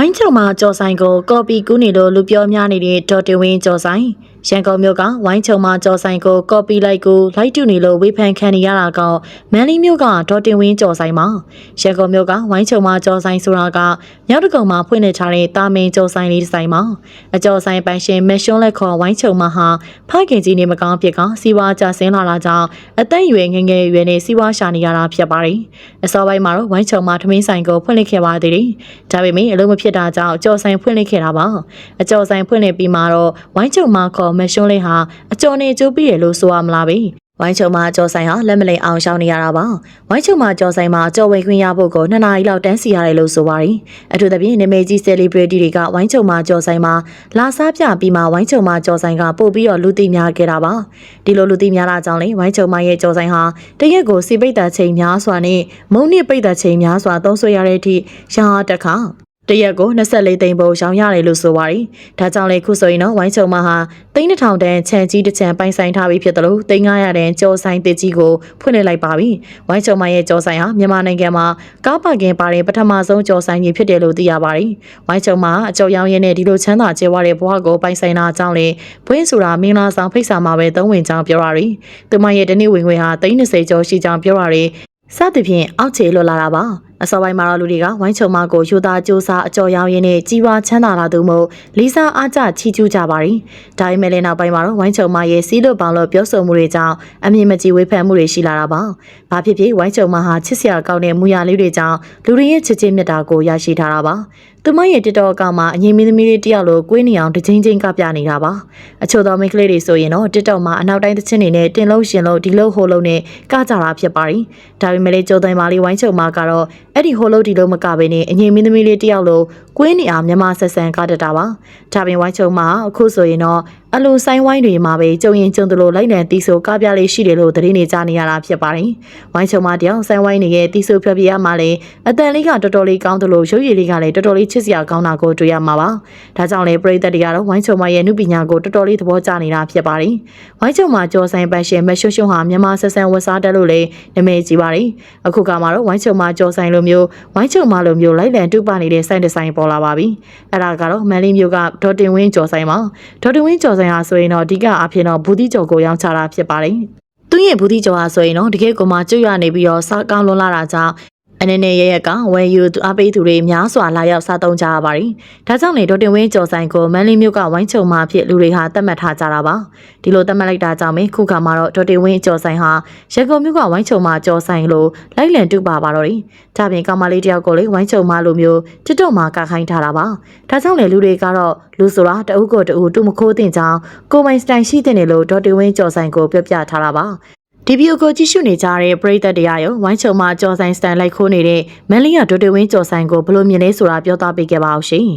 ိုင်းချုံမှာကြော်ဆိုင်ကိုကော်ပီကူးနေလို့လူပြောများနေတဲ့ဒေါ်တင်ဝင်းကြော်ဆိုင်ရန်ကုန်မြို့ကဝိုင်းချုံမှာကြော်ဆိုင်ကိုကော်ပီလိုက်ကိုလိုက်တူနေလို့ဝေဖန်ခံနေရတာကမန်လေးမြို့ကဒေါ်တင်ဝင်းကြော်ဆိုင်မှာရန်ကုန်မြို့ကဝိုင်းချုံမှာကြော်ဆိုင်ဆိုတာကမြောက်တကုံမှာဖွင့်နေထားတဲ့တာမင်ကြော်ဆိုင်လေးတစ်ဆိုင်မှာအကြော်ဆိုင်ပိုင်ရှင်မက်ရှွန်းလက်ခေါ်ဝိုင်းချုံမှာဟာဖခင်ကြီးနေမကောင်းဖြစ်ကစီးပွားကြဆင်းလာတာကြောင့်အသက်အရွယ်ငယ်ငယ်ရွယ်နဲ့စီးပွားရှာနေရတာဖြစ်ပါတယ်အစောပိုင်းမှာတော့ဝိုင်းချုံမှာထမင်းဆိုင်ကိုဖွင့်လှစ်ခဲ့ပါသေးတယ်ဒါပေမဲ့အလုံးမဖြစ်တာကြောင့်အကျော်ဆိုင်ဖွင့်လှစ်ခဲ့တာပါအကျော်ဆိုင်ဖွင့်လှစ်ပြီးမှတော့ဝိုင်းချုံမှာခေါ်မက်ရှွန်းလေးဟာအကျော်နေကျိုးပြီးရလို့ဆိုရမလားပဲဝိုင်းချုံမှာကြော်ဆိုင်ဟာလက်မလိမ်အောင်ရှောင်းနေရတာပါဝိုင်းချုံမှာကြော်ဆိုင်မှာကြော်ဝေခွင့်ရဖို့ကို2နာရီလောက်တန်းစီရတယ်လို့ဆိုပါတယ်အထူးသဖြင့်နာမည်ကြီး celebrity တွေကဝိုင်းချုံမှာကြော်ဆိုင်မှာလာစားပြပြီးမှဝိုင်းချုံမှာကြော်ဆိုင်ကပို့ပြီးတော့လူသိများခဲ့တာပါဒီလိုလူသိများတာကြောင့်လေဝိုင်းချုံမရဲ့ကြော်ဆိုင်ဟာတရက်ကိုစီပိတ်တာချိန်များစွာနဲ့မုံနစ်ပိတ်တာချိန်များစွာသုံးဆွဲရတဲ့အထိရှာတက်ခါ တရက်ကို24သိန်းပုံရောင်းရတယ်လို့ဆိုပါတယ်။ဒါကြောင့်လေခုဆိုရင်တော့ဝိုင်းချုံမဟာသိန်းတစ်ထောင်တန်ခြံကြီးတစ်ခြံပိုင်ဆိုင်ထားပြီးဖြစ်တယ်လို့သိန်း900တန်ကြော်ဆိုင်တစ်ကြီးကိုဖွင့်လှစ်လိုက်ပါပြီ။ဝိုင်းချုံမရဲ့ကြော်ဆိုင်ဟာမြန်မာနိုင်ငံမှာကားပါကင်ပါတဲ့ပထမဆုံးကြော်ဆိုင်ကြီးဖြစ်တယ်လို့သိရပါတယ်။ဝိုင်းချုံမအကြော်ရောင်းရင်းနဲ့ဒီလိုချမ်းသာကြွယ်ဝတဲ့ဘဝကိုပိုင်ဆိုင်တာကြောင့်လေဘွင်းဆိုတာမင်္ဂလာဆောင်ဖိတ်စာမှာပဲသုံးဝင်ကြောင်းပြောရတယ်။သူမရဲ့တနေ့ဝင်ငွေဟာသိန်း20ကျော်ရှိကြောင်းပြောရတယ်။စသဖြင့်အောက်ခြေလွတ်လာတာပါ အစောပိုင်းမှာတော့လူတွေကဝိုင်းချုံမကိုယူသားကြိုးစားအကြော်ရောင်းရင်းနဲ့ကြီးပွားချမ်းသာလာသူမို့လေးစားအားကျချီးကျူးကြပါရီဒါပေမဲ့လည်းနောက်ပိုင်းမှာတော့ဝိုင်းချုံမရဲ့စီးလွတ်ပေါင်းလို့ပြောဆိုမှုတွေကြောင့်အမြင်မကြီးဝေဖန်မှုတွေရှိလာတာပါဘာဖြစ်ဖြစ်ဝိုင်းချုံမဟာချစ်စရာကောင်းတဲ့မူရလေးတွေကြောင့်လူတွေရဲ့ချစ်ချင်းမြတ်တာကိုရရှိထားတာပါသူမရဲ့တစ်တော်အကောင်မှာအငြိမ်မင်းသမီးလေးတယောက်လိုကွေးနေအောင်တစ်ချင်းချင်းကပြနေတာပါအချို့သောမိန်းကလေးတွေဆိုရင်တော့တစ်တော်မှာအနောက်တိုင်းတစ်ချင်းနေနဲ့တင်လို့ရှင်လို့ဒီလို့ဟိုလို့နဲ့ကကြတာဖြစ်ပါရီဒါပေမဲ့လည်းကြိုးသိမ်းပါလေးဝိုင်းချုံမကတော့အဲ့ဒီဟိုလို့ဒီလို့မကဘဲနဲ့အငြိမ်မင်းသမီးလေးတယောက်လို ကွေးနေအောင်မြမဆက်ဆန်ကားတတ်တာပါဒါပင်ဝိုင်းချုံမှာအခုဆိုရင်တော့အလိုဆိုင်ဝိုင်းတွေမှာပဲကြုံရင်ကြုံသလိုလိုက်လံတီးဆိုကားပြလေးရှိတယ်လို့သတင်းတွေကြားနေရတာဖြစ်ပါတယ်ဝိုင်းချုံမှာတယောက်ဆိုင်ဝိုင်းတွေရဲ့တီးဆိုဖြောပြရမှာလေအတန်လေးကတော်တော်လေးကောင်းသလိုရုပ်ရည်လေးကလည်းတော်တော်လေးချစ်စရာကောင်းတာကိုတွေ့ရမှာပါဒါကြောင့်လေပရိသတ်တွေကတော့ဝိုင်းချုံမရဲ့နုပညာကိုတော်တော်လေးသဘောကျနေတာဖြစ်ပါတယ်ဝိုင်းချုံမှာကြော်ဆိုင်ပန်းရှင်မရှွှွှွဟာမြန်မာဆက်ဆန်ဝတ်စားတက်လို့လေနာမည်ကြီးပါတယ်အခုကမှတော့ဝိုင်းချုံမှာကြော်ဆိုင်လိုမျိုးဝိုင်းချုံမလိုမျိုးလိုက်လံတူပနေတဲ့ဆိုင်ဒီဇိုင်းပေါ်လာပါပြီအဲ့ဒါကတော့မန်လေးမျိုးကဒေါ်တင်ဝင်းကြော်ဆိုင်ပါဒေါ်တင်ဝင်းကြော်ဆိုင်ဟာဆိုရင်တော့အဓိကအဖြစ်တော့ဘူတိကြော်ကိုရောင်းချတာဖြစ်ပါတယ်သူရဲ့ဘူတိကျော်ဟာဆိုရင်တော့တကယ်ကိုမှကျွတ်ရနေပြီးတော့စားကောင်းလွန်လာတာကြောင့် အနေနဲ့ရရက်ကဝယ်ယူအပိသူတွေများစွာလာရောက်စားသုံးကြရပါတယ်။ဒါကြောင့်လေဒေါ်တင်ဝင်းကျော်ဆိုင်ကိုမန်လေးမြို့ကဝိုင်းချုံမှာဖြစ်လူတွေဟာသတ်မှတ်ထားကြတာပါ။ဒီလိုသတ်မှတ်လိုက်တာကြောင့်ပဲခုခါမှာတော့ဒေါ်တင်ဝင်းကျော်ဆိုင်ဟာရန်ကုန်မြို့ကဝိုင်းချုံမှာကျော်ဆိုင်လို့လိုက်လံတူပါပါတော့တယ်။ဒါပြင်ကောင်မလေးတယောက်ကိုလေဝိုင်းချုံမှာလိုမျိုးတစ်တော့မှာကခိုင်းထားတာပါ။ဒါကြောင့်လေလူတွေကတော့လူဆိုတာတအုပ်ကိုတအုပ်တူမခိုးတင်ကြောင်းကိုမိုင်စတိုင်ရှိတဲ့နေလို့ဒေါ်တင်ဝင်းကျော်ဆိုင်ကိုပြောပြထားတာပါ။ ဒီဗီဒီယိုကိုကြည့်ရှုနေကြတဲ့ပရိသတ်တရားရောဝိုင်းချုံမှာကြော်ဆိုင်စတန်လိုက်ခိုးနေတဲ့မန်လီယာဒိုတေဝင်းကြော်ဆိုင်ကိုဘယ်လိုမြင်လဲဆိုတာပြောသားပေးခဲ့ပါအောင်ရှင်